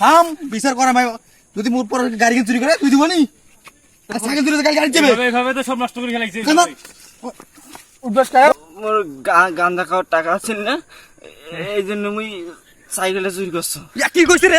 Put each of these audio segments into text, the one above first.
থাম। বিচার করা ভাই। যদি মোর পর গাড়ি চুরি করে তুই দিব নি আর সাইকেল চুরি গাড়ি গাড়ি যাবে তো সব নষ্ট করে ফেলাইছে। কান্দার উঠবাস মোর গা- গান্দা খাওয়ার টাকা আছে না এই জন্য মুই সাইকেলটা চুরি করছ। ইয়া কি কইছিস রে?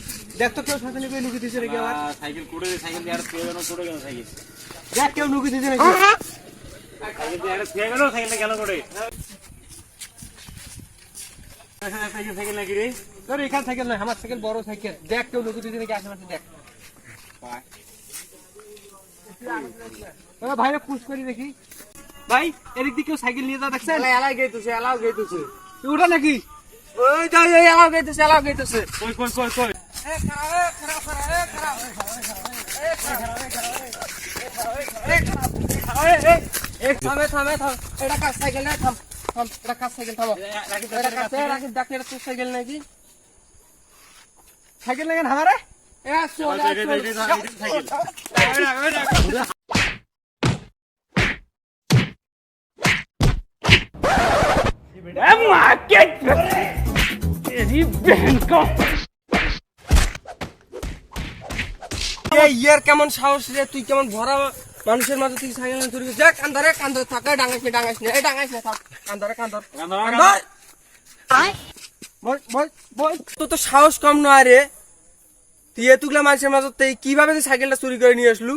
দেখ তো কেউ সাথে নিয়ে লুকি দিছে নাকি আবার সাইকেল করে সাইকেল দিয়ে আর পেয়ে গেল করে গেল সাইকেল। দেখ কেউ লুকি দিছে নাকি সাইকেল দিয়ে আর পেয়ে গেল সাইকেলটা গেল করে সাইকেল সাইকেল নাকি রে? তোর এখান সাইকেল নয় আমার সাইকেল বড় সাইকেল। দেখ কেউ লুকি দিছে নাকি আশেপাশে দেখ। ওরা পুশ করি দেখি। ভাই এদিক দিয়ে কেউ সাইকেল নিয়ে যা দেখছেন? এলাও গেইতেছে এলাও গেইতেছে। ওটা নাকি? ওই যাই এলাও গেইতেছে এলাও গেইতেছে। কই কই কই কই? থামে থামে থাম এটা কার সাইকেল না থাম থাম এটা কার সাইকেল থামো এটা কার সাইকেল রাখিস ডাক এটা তোর সাইকেল নাকি সাইকেল লাগে না আমারে এ সোনা সাইকেল बेटा मार्केट तेरी बहन को ইয়ার কেমন সাহস রে? তুই কেমন ভরা মানুষের মাঝে তুই সাইকেল নিয়ে চুরি যা কান্দারে কান্দর থাকে ডাঙাইস না ডাঙাইস না এই ডাঙাইস না থাক। কান্দরে কান্দর। কান্দর বল বল বল। তো তো সাহস কম নয় রে। তুই এতুগুলা মানুষের মাঝে তুই কীভাবে তুই সাইকেলটা চুরি করে নিয়ে আসলু?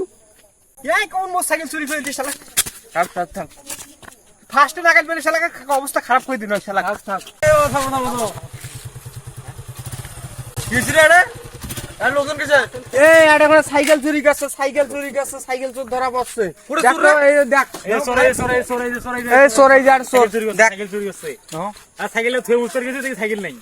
এই কোন মোর সাইকেল চুরি করে দিস শালা? থাক থাক থাক। ফার্স্টে পেলে অবস্থা খারাপ করে দিল শালা। থাক রে কেছে এই এটা করে সাইকেল চুরি করছে সাইকেল চুরি করছে সাইকেল চোর ধরা পড়ছে। এই দেখ। এ সরে সরে সরে সরে এই সরে যার চোর সাইকেল চুরি করছে দেখ। সাইকেল চুরি করছে। আর সাইকেলে থুয়ে উত্তর গেছে দেখি সাইকেল নাই।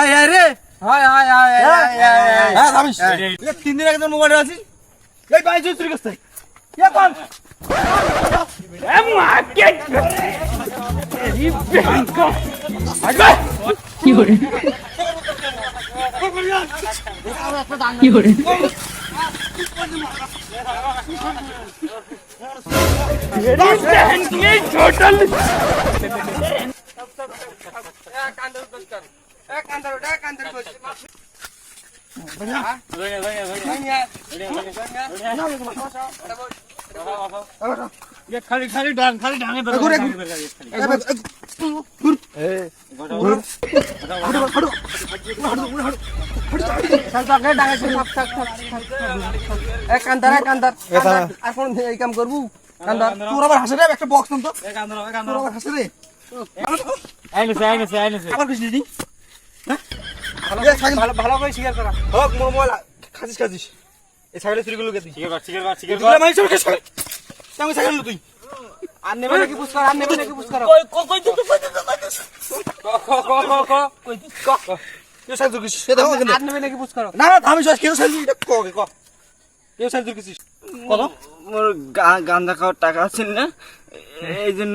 এই এই রে। হাই হাই হাই হ্যাঁ থামিস তিন দিন আগে তোর মোবাইল আছে। এই চুরি করছে। এ কি করে কি করে बढ़िया बढ़िया बढ़िया बढ़िया बढ़िया बढ़िया ভালো ভালো করে শিকার করা। হোক মোবাইল খাসিস খাসিস। এই ছাগলের চুরিগুলোকে দিই শিকার আমি সাইকেল তুই আর নেবে নাকি পুরস্কার আর নেবে নাকি পুরস্কার কই কই তুই কই তুই কই কই কই কই কই यो साल दुर्किस यो दाउ गन आदमी लागि पुछ करो ना ना हामी सस के साल दुर्किस को के को यो साल दुर्किस কত মোর গান দেখার টাকা আছে না এই জন্য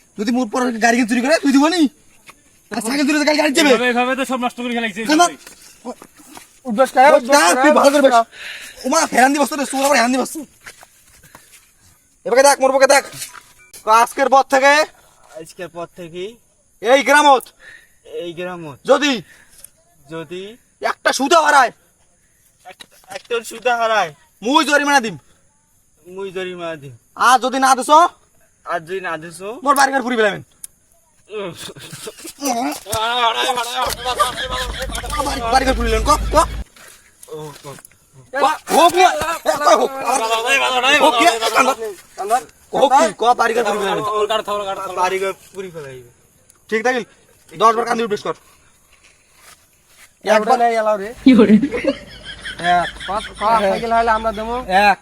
যদি মোর পর গাড়ি চুরি করে তুই দিব নি? সাইকেল চুরি করে গাড়ি গাড়ি যাবে। এভাবে এভাবে তো সব নষ্ট করে ফেলাইছে খায় ও, না, তুই ভালো করে বেশ। ওমা হেরান দিবস তো সুর হেরান দিবস এবারে দেখ মোর বকে দেখ। তো আজকের পর থেকে আজকের পর থেকে এই গ্রামত। এই গ্রামত। যদি যদি একটা সুদা হারায়। একটা সুতা হারায়। মুই জরিমানা দিম। মুই জরিমানা দিম। আর যদি না দিছ আর যদি না দিছো? মোর বাড়ি ঘর ফুরি পেলামেন বাড়ি ঘর ফুরিলেন ক ক। হোক না হোক। হোক কি হোক কি ক বাড়ি ঘর ফুরি পেলামেন বাড়ি ঘর পুরি ফেলাইবে। ঠিক থাকিল? দশ বার কান্দি উঠবেশ কর। একবার একবার নেই এলাও রে। এক পাঁচ পাঁচ সাইকেল হলে আমরা দেবো। এক।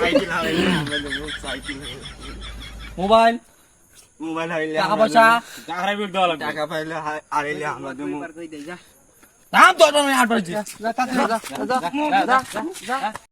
সাইকেল হারাইলে আমরা দেবো সাইকেল মোবাইল? মোবাইল হাইলে টাকা পয়সা? বিল দেওয়া লাগবে। টাকা পাইলে হা- হারাইলে আমরা দেবো। নাম তো আমি যা, যা, যা, যা, যা, যা।